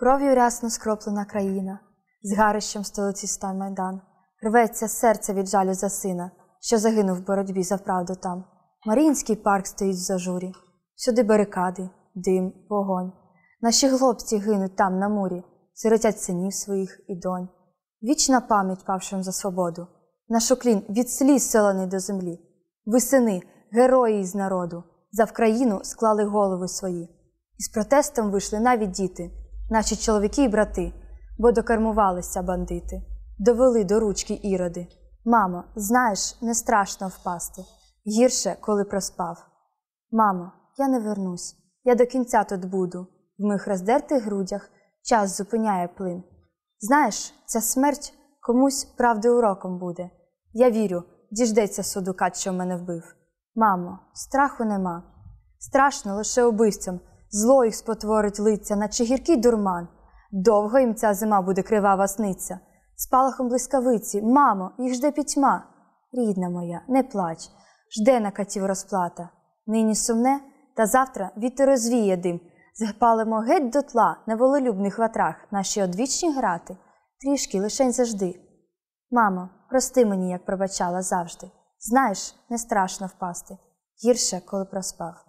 Кров'ю рясно скроплена країна, з гарищем столиці став майдан. Рветься серце від жалю за сина, що загинув в боротьбі за правду там. Маріїнський парк стоїть в зажурі, всюди барикади, дим, вогонь. Наші хлопці гинуть там на мурі, сиротять синів своїх і донь. Вічна пам'ять павшим за свободу, наш уклін від сліз селений до землі. Ви сини, герої із народу, за Вкраїну склали голови свої. І з протестом вийшли навіть діти, наші чоловіки і брати, бо докармувалися бандити, довели до ручки іроди. Мамо, знаєш, не страшно впасти, гірше, коли проспав. Мамо, я не вернусь, я до кінця тут буду. В моїх роздертих грудях час зупиняє плин. Знаєш, ця смерть комусь правди уроком буде. Я вірю, діждеться суду кат, що мене вбив. Мамо, страху нема. Страшно лише убивцям, зло їх спотворить лиця, наче гіркий дурман. Довго їм ця зима буде кривава сниця. Спалахом блискавиці, мамо, їх жде пітьма. Рідна моя, не плач, жде на катів розплата. Нині сумне, та завтра вітер розвіє дим. Запалимо геть дотла на волелюбних ватрах наші одвічні грати, трішки лишень завжди. Мамо, прости мені, як пробачала завжди. Знаєш, не страшно впасти, гірше, коли проспав.